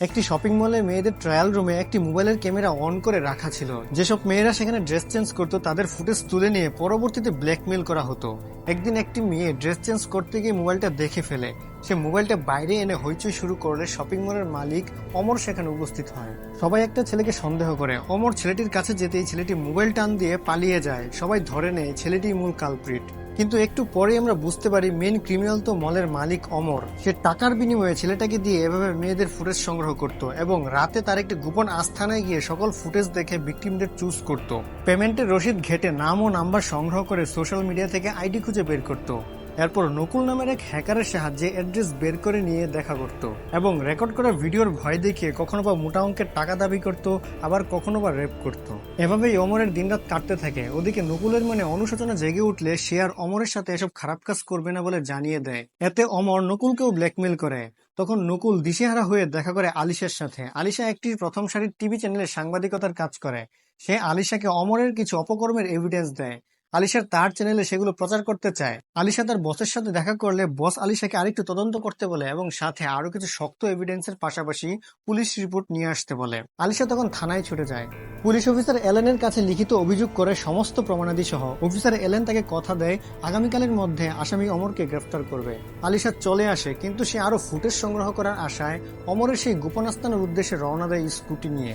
একটি শপিং মলে মেয়েদের ট্রায়াল রুমে একটি মোবাইলের ক্যামেরা অন করে রাখা ছিল। যেসব মেয়েরা সেখানে ড্রেস চেঞ্জ করতো, তাদের ফুটেজ তুলে নিয়ে পরবর্তীতে ব্ল্যাকমেল করা হতো। একদিন একটি মেয়ে ড্রেস চেঞ্জ করতে গিয়ে মোবাইলটা দেখে ফেলে। সে মোবাইলটা বাইরে এনে হইচই শুরু করলে শপিং মলের মালিক অমর সেখানে উপস্থিত হয়। সবাই একটা ছেলেকে সন্দেহ করে। অমর ছেলেটির কাছে যেতেই ছেলেটি মোবাইল টান দিয়ে পালিয়ে যায়। সবাই ধরে নেয় ছেলেটি মূল কালপ্রিট কিন্তু একটু পরে আমরা বুঝতে পারি মেন ক্রিমিনাল তো মলের মালিক অমর। সে টাকার বিনিময়ে ছেলেটাকে দিয়ে এভাবে মেয়েদের ফুটেজ সংগ্রহ করত এবং রাতে তার একটি গোপন আস্থানায় গিয়ে সকল ফুটেজ দেখে ভিকটিমদের চুজ করত। পেমেন্টের রসিদ ঘেটে নাম ও নাম্বার সংগ্রহ করে সোশ্যাল মিডিয়া থেকে আইডি খুঁজে বের করত। এরপর নকুল নামের এক হ্যাকারের সাহায্যে অ্যাড্রেস বের করে নিয়ে দেখা করত এবং রেকর্ড করা ভিডিওর ভয় দেখিয়ে কখনো বা মোটা অঙ্কের টাকা দাবি করত, আবার কখনো বা রেপ করত। এভাবেই অমরের দিনরাত কাটতে থাকে। ওদিকে নকুলের মনে অনুশোচনা জেগে উঠলে সে আর অমরের সাথে এসব খারাপ কাজ করবে না বলে জানিয়ে দেয়। এতে অমর নকুলকেও ব্ল্যাকমেল করে। তখন নকুল দিশেহারা হয়ে দেখা করে আলিশার সাথে। আলিশা একটি প্রথম সারির টিভি চ্যানেলে সাংবাদিকতার কাজ করে। সে আলিশাকে অমরের কিছু অপকর্মের এভিডেন্স দেয়। আলিশার তার চ্যানেলে সেগুলো প্রচার করতে চায়। আলিশা তার বসের সাথে দেখা করলে বস আলিশাকে আরেকটু তদন্ত করতে বলে এবং সাথে আরও কিছু শক্ত এভিডেন্সের পাশাপাশি পুলিশ রিপোর্ট নিয়ে আসতে বলে। আলিশা তখন থানায় ছুটে যায়। পুলিশ অফিসার এলেনের কাছে লিখিত অভিযোগ করে সমস্ত প্রমাণাদি সহ। অফিসার এলেন তাকে কথা দেয়, আগামীকালের মধ্যে আসামি অমরকে গ্রেফতার করবে। আলিশা চলে আসে, কিন্তু সে আরও ফুটেজ সংগ্রহ করার আশায় অমরের সেই গোপন আস্থানের উদ্দেশ্যে রওনা দেয় স্কুটি নিয়ে।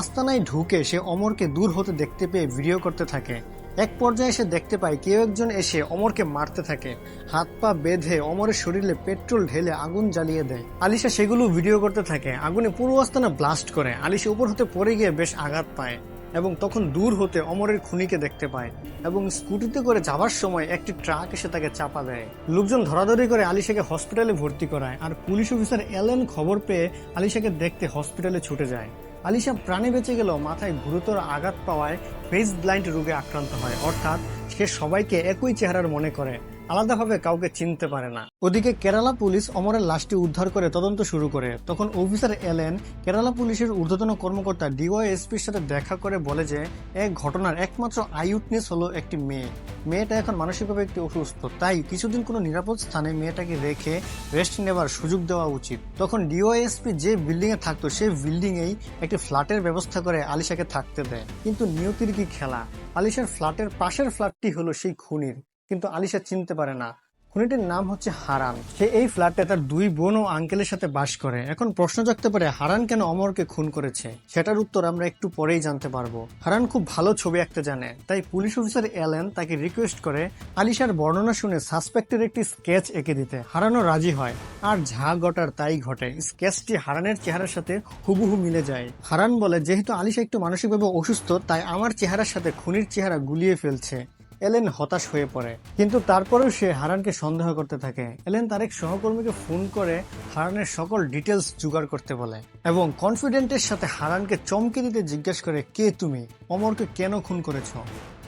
আস্তানায় ঢুকে সে অমরকে দূর হতে দেখতে পেয়ে ভিডিও করতে থাকে। এক পর্যায়ে সে দেখতে পায় কেউ একজন এসে অমরকে মারতে থাকে। হাত পা বেঁধে অমরের শরীরে পেট্রোল ঢেলে আগুন জ্বালিয়ে দেয়। আলিশা সেগুলো ভিডিও করতে থাকে। আগুনে পুরো আস্তানা ব্লাস্ট করে। আলিশা উপর হতে পড়ে গিয়ে বেশ আঘাত পায় এবং তখন দূর হতে অমরের খুনিকে দেখতে পায় এবং স্কুটিতে করে যাবার সময় একটি ট্রাক এসে তাকে চাপা দেয়। লোকজন ধরাধরি করে আলিশাকে হসপিটালে ভর্তি করায় আর পুলিশ অফিসার এলেন খবর পেয়ে আলিশাকে দেখতে হসপিটালে ছুটে যায়। আলিশা প্রাণে বেঁচে গেলেও মাথায় গুরুতর আঘাত পাওয়ায় ফেস ব্লাইন্ড রোগে আক্রান্ত হয়। অর্থাৎ সে সবাইকে একই চেহারার মনে করে। আলাদাভাবে কাউকে চিনতে পারে না। ওদিকে কেরালা পুলিশ অমরের লাশটি উদ্ধার করে তদন্ত শুরু করে। তখন অফিসার এলেন কেরালা পুলিশের ঊর্ধ্বতন কর্মকর্তা ডিওএসপির সাথে দেখা করে বলে যে এক ঘটনার একমাত্র আইউটনেস হলো একটি মেয়ে। মেয়েটা এখন মানসিকভাবে একটি অসুস্থ। তাই কিছুদিন কোনো নিরাপদ স্থানে মেয়েটাকে রেখে রেস্ট নেবার সুযোগ দেওয়া উচিত। তখন ডিওএসপি যে বিল্ডিং এ থাকতো, সেই বিল্ডিং এই একটি ফ্ল্যাটের ব্যবস্থা করে আলিশাকে থাকতে দেয়। কিন্তু নিয়তির কি খেলা? আলিশার ফ্ল্যাটের পাশের ফ্ল্যাটটি হলো সেই খুনির। কিন্তু আলিশা চিনতে পারে না। খুনিটির নাম হচ্ছে হারান। সে এই ফ্ল্যাটে তার দুই বোন ও আঙ্কেলের সাথে বাস করে। এখন প্রশ্ন জাগতে পারে, হারান কেন অমরকে খুন করেছে? সেটার উত্তর আমরা একটু পরেই জানতে পারব। হারান খুব ভালো ছবি আঁকতে জানে, তাই পুলিশ অফিসার এলেন তাকে রিকোয়েস্ট করে আলিশার বর্ণনা শুনে সাসপেক্টের একটি স্কেচ এঁকে দিতে। হারানও রাজি হয়। আর যা ঘটার তাই ঘটে। স্কেচটি হারানের চেহারার সাথে হুবহু মিলে যায়। হারান বলে, যেহেতু আলিশা একটু মানসিকভাবে অসুস্থ, তাই আমার চেহারার সাথে খুনির চেহারা গুলিয়ে ফেলছে। এলেন হতাশ হয়ে পড়ে। কিন্তু তারপরেও সে হারানকে সন্দেহ করতে থাকে। এলেন তার এক সহকর্মীকে ফোন করে হারানের সকল ডিটেলস জোগাড় করতে বলে এবং কনফিডেন্টের সাথে হারানকে চমকে দিতে জিজ্ঞেস করে, কে তুমি? অমরকে কেন খুন করেছ?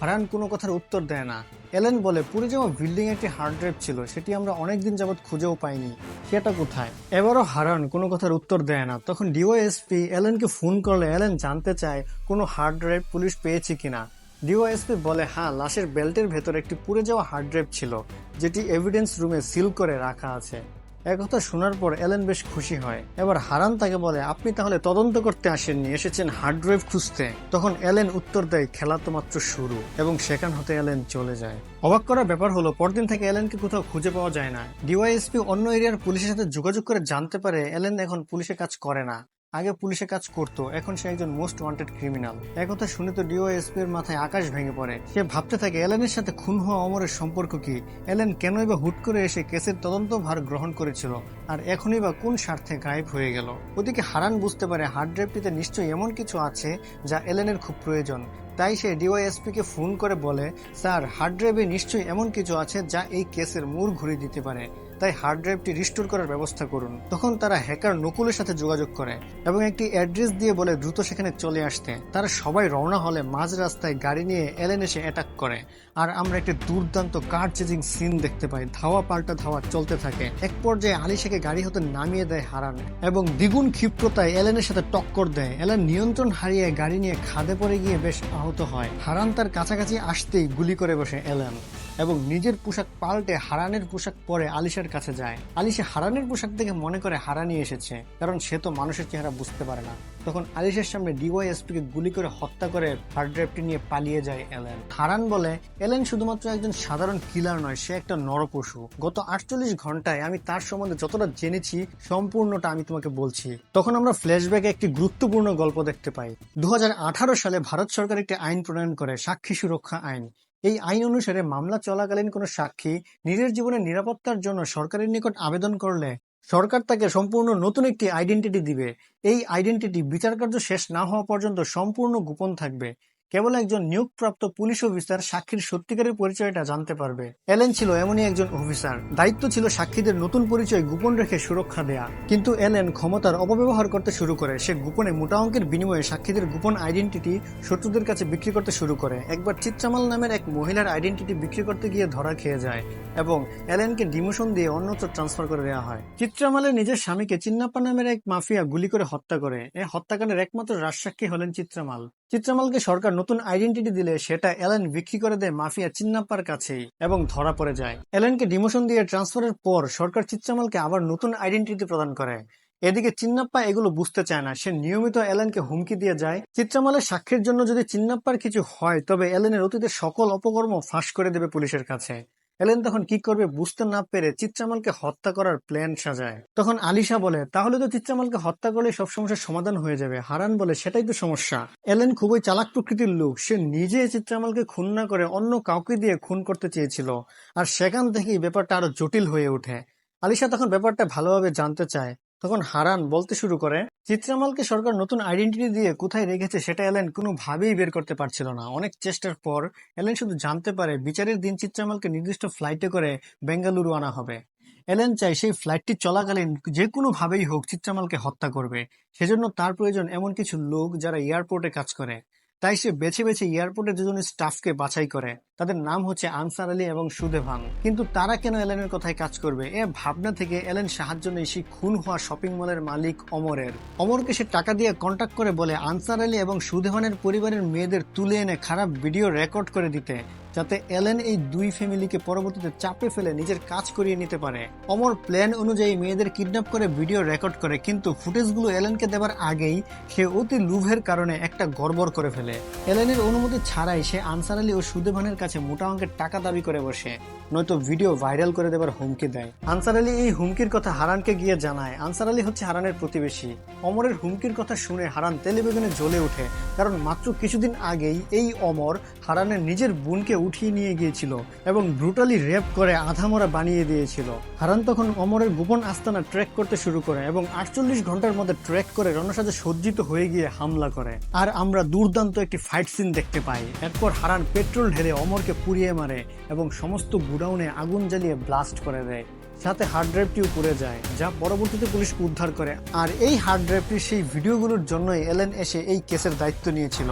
হারান কোনো কথার উত্তর দেয় না। এলেন বলে, পুরো যাওয়া বিল্ডিং একটি হার্ড ড্রাইভ ছিল, সেটি আমরা অনেকদিন যাবৎ খুঁজেও পাইনি। সেটা কোথায়? এবারও হারান কোনো কথার উত্তর দেয় না। তখন ডিওএসপি এলেনকে ফোন করলে এলেন জানতে চায়, কোনো হার্ড ড্রাইভ পুলিশ পেয়েছে কিনা? ডিওএসপি বলে হ্যাঁ লাশের বেল্টের ভেতর একটি পুড়ে যাওয়া হার্ড ড্রাইভ ছিল, যেটি এভিডেন্স রুমে সিল করে রাখা আছে। একথা শোনার পর এলেন বেশ খুশি হয়। এবার হারান তাকে বলে, আপনি তাহলে তদন্ত করতে আসেননি, এসেছেন হার্ড ড্রাইভ খুঁজতে। তখন এলেন উত্তর দেয় খেলা তো মাত্র শুরু। এবং সেখান হতে এলেন চলে যায়। অবাক করার ব্যাপার হলো, পরদিন থেকে এলেনকে কোথাও খুঁজে পাওয়া যায় না। ডিওয়াইএসপি অন্য এরিয়ার পুলিশের সাথে যোগাযোগ করে জানতে পারে এলেন এখন পুলিশে কাজ করে না। আগে পুলিশে কাজ করতো, এখন সে একজন মোস্ট ওয়ান্টেড ক্রিমিনাল একথা শুনে তো ডিওএসপি এর মাথায় আকাশ ভেঙে পড়ে। সে ভাবতে থাকে এলেনের সাথে খুন হওয়া অমরের সম্পর্ক কি? এলেন কেনই বা হুট করে এসে কেসের তদন্ত ভার গ্রহণ করেছিল? আর এখনই বা কোন স্বার্থে গায়েব হয়ে গেল? ওদিকে হারান বুঝতে পারে হার্ড ড্রাইভটিতে নিশ্চয়ই এমন কিছু আছে যা এলেনের খুব প্রয়োজন। তাই সে ডিওয়াইএসপি কে ফোন করে বলে, স্যার, হার্ড ড্রাইভে নিশ্চয়ই এমন কিছু আছে যা এই কেসের মূর ঘুরিয়ে দিতে পারে। তাই হার্ড ড্রাইভটি রিস্টোর করার ব্যবস্থা করুন। তখন তারা হ্যাকার নকুলের সাথে যোগাযোগ করে এবং একটি অ্যাড্রেস দিয়ে বলে, দ্রুত সেখানে চলে আসতে। তারা সবাই রওনা হলে মাঝ রাস্তায় গাড়ি নিয়ে এলেন এসে অ্যাটাক করে। আর আমরা একটি দুর্দান্ত কার চেজিং সিন দেখতে পাই। ধাওয়া পাল্টা ধাওয়া চলতে থাকে। এক পর্যায়ে আলিশাকে গাড়ি হতে নামিয়ে দেয় হারান এবং দ্বিগুণ ক্ষিপ্রতায় এলেনের সাথে টক্কর দেয়। এলেন নিয়ন্ত্রণ হারিয়ে গাড়ি নিয়ে খাদে পড়ে গিয়ে বেশ আহত হয়। হারান তার কাছাকাছি আসতেই গুলি করে বসে এলেন। এবং নিজের পোশাক পাল্টে হারানের পোশাক পরে আলিশার কাছে যায়। আলিশা হারানের পোশাক দেখে মনে করে হারানি এসেছে, কারণ সে তো মানুষের চেহারা বুঝতে পারে না। তখন আলিশের সামনে ডিওয়াইএসপি কে গুলি করে হত্যা করে হার্ড ড্রাইভটি নিয়ে পালিয়ে যায় এলেন। হারান বলে, এলেন শুধুমাত্র একজন সাধারণ কিলার নয়, সে একটা নরপশু। গত আটচল্লিশ ঘন্টায় আমি তার সম্বন্ধে যতটা জেনেছি, সম্পূর্ণটা আমি তোমাকে বলছি। তখন আমরা ফ্ল্যাশব্যাকে একটি গুরুত্বপূর্ণ গল্প দেখতে পাই। দু হাজার আঠারো সালে ভারত সরকার একটি আইন প্রণয়ন করে, সাক্ষী সুরক্ষা আইন। এই আইন অনুসারে মামলা চলাকালীন কোনো সাক্ষী নিজের জীবনের নিরাপত্তার জন্য সরকারের নিকট আবেদন করলে সরকার তাকে সম্পূর্ণ নতুন একটি আইডেন্টিটি দিবে। এই আইডেন্টিটি বিচার কার্য শেষ না হওয়া পর্যন্ত সম্পূর্ণ গোপন থাকবে। কেবল একজন নিয়োগপ্রাপ্ত পুলিশ অফিসার সাক্ষীর সত্যিকারের পরিচয়টা জানতে পারবে। এলেন ছিল এমনই একজন অফিসার। দায়িত্ব ছিল সাক্ষীদের নতুন পরিচয় গোপন রেখে সুরক্ষা দেয়া। কিন্তু এলেন ক্ষমতার অপব্যবহার করতে শুরু করে। সে গোপনে মোটা অঙ্কের বিনিময়ে সাক্ষীদের গোপন আইডেন্টিটি শত্রুদের কাছে বিক্রি করতে শুরু করে। একবার চিত্রামাল নামের এক মহিলার আইডেন্টিটি বিক্রি করতে গিয়ে ধরা খেয়ে যায় এবং এলেনকে ডিমোশন দিয়ে অন্যত্র ট্রান্সফার করে দেওয়া হয়। চিত্রামালের নিজের স্বামীকে চিন্নাপ্পা নামের এক মাফিয়া গুলি করে হত্যা করে। এ হত্যাকাণ্ডের একমাত্র রাজসাক্ষী হলেন চিত্রামাল। চিত্রামালকে সরকার নতুন আইডেন্টিটি দিলে সেটা এলেন বিক্রি করে দেয় মাফিয়া চিন্নাপ্পার কাছেই এবং ধরা পড়ে যায়। এলেনকে ডিমোশন দিয়ে ট্রান্সফারের পর সরকার চিত্রামালকে আবার নতুন আইডেন্টিটি প্রদান করে। এদিকে চিন্নাপ্পা এগুলো বুঝতে চায় না। সে নিয়মিত এলেনকে হুমকি দিয়ে যায়। চিত্রামালের সাক্ষীর জন্য যদি চিন্নাপ্পার কিছু হয়, তবে এলেনের অতীতের সকল অপকর্ম ফাঁস করে দেবে পুলিশের কাছে। এলেন তখন কি করবে বুঝতে না পেরে চিত্রামালকে হত্যা করার প্ল্যান সাজায়। তখন আলিশা বলে, তাহলে তো চিত্রামালকে হত্যা করলে সব সমস্যার সমাধান হয়ে যাবে। হারান বলে, সেটাই তো সমস্যা। এলেন খুবই চালাক প্রকৃতির লোক। সে নিজে চিত্রামালকে খুন না করে অন্য কাউকে দিয়ে খুন করতে চেয়েছিল। আর সেখান থেকেই ব্যাপারটা আরও জটিল হয়ে ওঠে। আলিশা তখন ব্যাপারটা ভালোভাবে জানতে চায়। তখন হারান বলতে শুরু করে, চিত্রামালকে সরকার নতুন আইডেন্টিটি দিয়ে কোথায় রেখেছে সেটা এলেন কোনোভাবেই বের করতে পারছিল না। অনেক চেষ্টার পর এলেন শুধু জানতে পারে বিচারের দিন চিত্রামালকে নির্দিষ্ট ফ্লাইটে করে বেঙ্গালুরু আনা হবে। এলেন চাই সেই ফ্লাইটটি চলাকালীন যে কোনো ভাবেই হোক চিত্রামালকে হত্যা করবে। সেজন্য তার প্রয়োজন এমন কিছু লোক যারা এয়ারপোর্টে কাজ করে। তাই সে বেছে বেছে এয়ারপোর্টে দুজন স্টাফকে বাছাই করে। তাদের নাম হচ্ছে আনসার আলী এবং সুদেভান কিন্তু তারা কেন এলেনের কথায় কাজ করবে? এ ভাবনা থেকে এলেন সাহায্য নেই সেই খুন হওয়া শপিং মলের মালিক অমরের। অমরকে সে টাকা দিয়ে কন্ট্যাক্ট করে বলে, আনসার আলী এবং সুদেভানের পরিবারের মেয়েদের তুলে এনে খারাপ ভিডিও রেকর্ড করে দিতে। যাতে এলেন এই দুই ফ্যামিলিকে পরবর্তীতে চাপে ফেলে নিজের কাজ করিয়ে নিতে পারে। অমর প্ল্যান অনুযায়ী মেয়েদের কিডন্যাপ করে ভিডিও রেকর্ড করে, কিন্তু ফুটেজগুলো এলেনকে দেবার আগেই সে অতি লুভের কারণে একটা গড়বড় করে ফেলে। এলেনের অনুমতি ছাড়াই সে আনসার আলী ও সুদেভানের কাছে মোটা অঙ্কের টাকা দাবি করে বসে, নয়তো ভিডিও ভাইরাল করে দেবার হুমকি দেয়। আনসার আলী এই হুমকির কথা হারানকে গিয়ে জানায়। আনসার আলী হচ্ছে হারানের প্রতিবেশী। অমরের হুমকির কথা শুনে হারান তেলেবেগুনে জ্বলে ওঠে, কারণ মাত্র কিছুদিন আগেই এই অমর হারানের নিজের বোনকে উঠিয়ে নিয়ে গিয়েছিল এবং ব্রুটালি রেপ করে আধামরা বানিয়ে দিয়েছিল। হারান তখন অমরের গোপন আস্তানা ট্র্যাক করতে শুরু করে এবং আটচল্লিশ ঘণ্টার মধ্যে ট্র্যাক করে রণসাজে সজ্জিত হয়ে গিয়ে হামলা করে। আর আমরা দুর্দান্ত একটি ফাইট সিন দেখতে পাই। এরপর হারান পেট্রোল ঢেলে অমরকে পুড়িয়ে মারে এবং সমস্ত গুডাউনে আগুন জ্বালিয়ে ব্লাস্ট করে দেয়। সাথে হার্ড ড্রাইভটিও পুড়ে যায়, যা পরবর্তীতে পুলিশকে উদ্ধার করে। আর এই হার্ড ড্রাইভটির সেই ভিডিওগুলোর জন্যই এলেন এসে এই কেসের দায়িত্ব নিয়েছিল।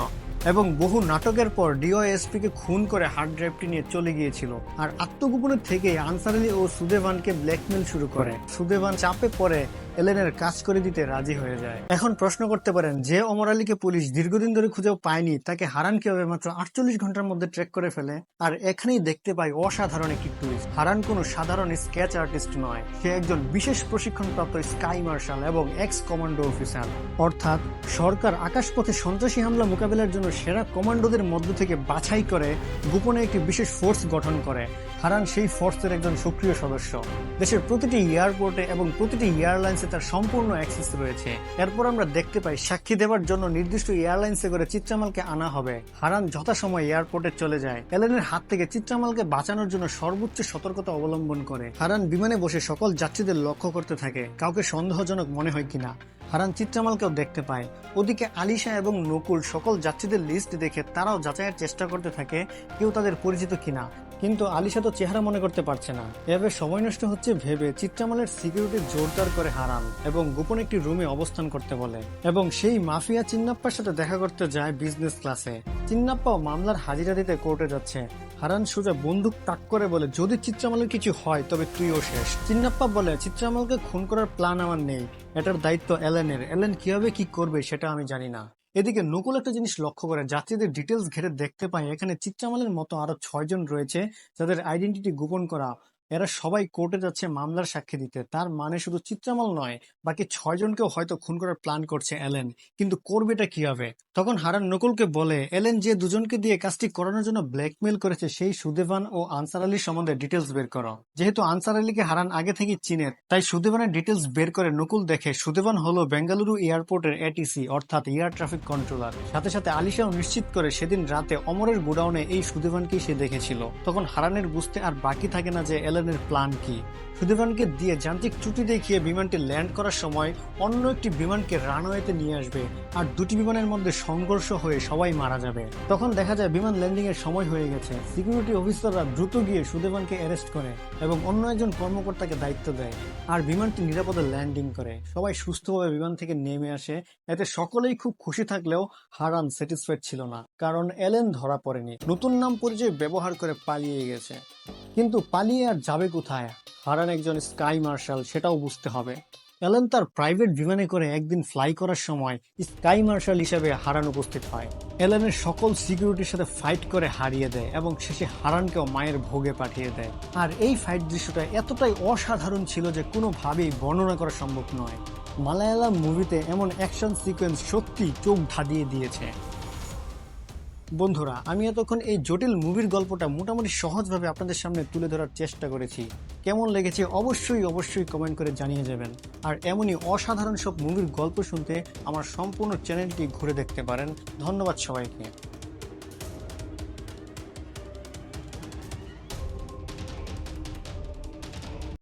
এবং বহু নাটকের পর ডিওএসপি কে খুন করে হার্ড ড্রাইভটি নিয়ে চলে গিয়েছিল। আর আত্মগোপনের থেকে আনসার আলী ও সুদেভানকে ব্ল্যাকমেল শুরু করে। সুদেভান চাপে পড়ে এলেনের কাজ করে দিতে রাজি হয়ে যায়। এখন প্রশ্ন করতে পারেন, যে অমর আলীকে পুলিশ দীর্ঘদিন ধরে খুঁজেও পায়নি, তাকে হারান কীভাবে? মাত্র আটচল্লিশ ঘণ্টার মধ্যে ট্র্যাক করে ফেলে। আর এখানেই দেখতে পাই অসাধারণ একটি টুইস্ট হারান কোনো সাধারণ স্কেচ আর্টিস্ট নয়। সে একজন বিশেষ প্রশিক্ষণপ্রাপ্ত স্কাই মার্শাল এবং এক্স কমান্ডো অফিসার অর্থাৎ সরকার আকাশপথে সন্ত্রাসী হামলা মোকাবিলার জন্য সেরা কমান্ডোদের মধ্য থেকে বাছাই করে, গোপনে একটি বিশেষ ফোর্স গঠন করে। হারান সেই ফোর্সের একজন সক্রিয় সদস্য। দেশের প্রতিটি এয়ারপোর্টে এবং প্রতিটি এয়ারলাইন্সে তার সম্পূর্ণ অ্যাক্সেস রয়েছে। এরপর আমরা দেখতে পাই, সাক্ষী দেওয়ার জন্য নির্দিষ্ট এয়ারলাইন্সে করে চিত্রামালকে আনা হবে। হারান যথাসময় এয়ারপোর্টে চলে যায়। এলেনের হাত থেকে চিত্রামালকে বাঁচানোর জন্য সর্বোচ্চ সতর্কতা অবলম্বন করে। হারান বিমানে বসে সকল যাত্রীদের লক্ষ্য করতে থাকে। কাউকে সন্দেহজনক মনে হয় কিনা? হারান চিত্রামালকেও দেখতে পায়। ওদিকে আলিশা এবং নকুল সকল যাত্রীদের লিস্ট দেখে তারাও যাচাইয়ের চেষ্টা করতে থাকে, কেউ তাদের পরিচিত কিনা। কিন্তু আলিশা তো চেহারা মনে করতে পারছে না। এভাবে সময় নষ্ট হচ্ছে ভেবে চিত্রামালের সিকিউরিটি জোরদার করে হারান এবং গোপন একটি রুমে অবস্থান করতে বলে। এবং সেই মাফিয়া চিন্নাপ্পার সাথে দেখা করতে যায় বিজনেস ক্লাসে চিন্নাপ্পাও মামলার হাজিরা দিতে কোর্টে যাচ্ছে। হারান সোজা বন্দুক তাক করে বলে, যদি চিত্রামালের কিছু হয়, তবে তুইও শেষ। চিন্নাপ্পা বলে, চিত্রামালকে খুন করার প্ল্যান আমার নেই। এটার দায়িত্ব এলেনের। এলেন কীভাবে কি করবে সেটা আমি জানি না। এদিকে নকুল একটা জিনিস লক্ষ্য করে, যাত্রীদের ডিটেলস ঘেরে দেখতে পাই এখানে চিত্রামালের মতো আরও ছয়জন রয়েছে, যাদের আইডেন্টিটি গোপন করা এরা সবাই কোর্টে যাচ্ছে মামলার সাক্ষী দিতে। তার মানে শুধু চিত্রামাল নয়, বাকি ছয়জনকেও হয়তো খুন করার প্ল্যান করছে এলেন। কিন্তু করবেটা কীভাবে? তখন হারান নকুলকে বলে, এলেন যে দুজনকে দিয়ে কাজটি করানোর জন্য ব্ল্যাকমেল করেছে সেই সুদেবান ও আনসার আলীর সম্বন্ধে ডিটেলস বের করো। যেহেতু আনসার আলীকে হারান আগে থেকে চিনে, তাই সুদেবানের ডিটেলস বের করে নকুল দেখে সুদেবান হলো বেঙ্গালুরু এয়ারপোর্টের এটিসি অর্থাৎ এয়ার ট্রাফিক কন্ট্রোলার সাথে সাথে আলিশাও নিশ্চিত করে সেদিন রাতে অমরের গোডাউনে এই সুদেবানকেই সে দেখেছিল। তখন হারানের বুঝতে আর বাকি থাকে না যে এলেনের প্ল্যান কি? সুদেবানকে দিয়ে যান্ত্রিক ত্রুটি দেখিয়ে বিমানটি ল্যান্ড করার সময় অন্য একটি বিমানকে রানওয়েতে নিয়ে আসবে আর দুটি বিমানের মধ্যে সংঘর্ষ হয়ে সবাই মারা যাবে। তখন দেখা যায় বিমান ল্যান্ডিং এর সময় হয়ে গেছে। সিকিউরিটি অফিসাররা দ্রুত গিয়ে সুদেবানকে অ্যারেস্ট করে এবং অন্য একজন কর্মকর্তাকে দায়িত্ব দেয় আর বিমানটি নিরাপদে ল্যান্ডিং করে। সবাই সুস্থভাবে বিমান থেকে নেমে আসে। এতে সকলেই খুব খুশি থাকলেও হারান স্যাটিসফাইড ছিল না, কারণ এলেন ধরা পড়েনি। নতুন নাম পরিচয় ব্যবহার করে পালিয়ে গেছে। কিন্তু পালিয়ে আর যাবে কোথায়? হারান একজন স্কাই মার্শাল, সেটাও বুঝতে হবে। এলেন তার প্রাইভেট বিমানে করে একদিন ফ্লাই করার সময় স্কাই মার্শাল হিসেবে হারান উপস্থিত হয়। এলেনের সকল সিকিউরিটির সাথে ফাইট করে হারিয়ে দেয় এবং শেষে হারানকেও মায়ের ভোগে পাঠিয়ে দেয়। আর এই ফাইট দৃশ্যটা এতটাই অসাধারণ ছিল যে কোনোভাবেই বর্ণনা করা সম্ভব নয়। মালায়ালাম মুভিতে এমন অ্যাকশন সিকোয়েন্স সত্যি চোখ ধাঁধিয়ে দিয়েছে। বন্ধুরা, আমি এতক্ষণ এই জটিল মুভির গল্পটা মোটামুটি সহজভাবে আপনাদের সামনে তুলে ধরার চেষ্টা করেছি। কেমন লেগেছে অবশ্যই অবশ্যই কমেন্ট করে জানিয়ে যাবেন। আর এমনই অসাধারণ সব মুভির গল্প শুনতে আমার সম্পূর্ণ চ্যানেলটি ঘুরে দেখতে পারেন। ধন্যবাদ সবাইকে।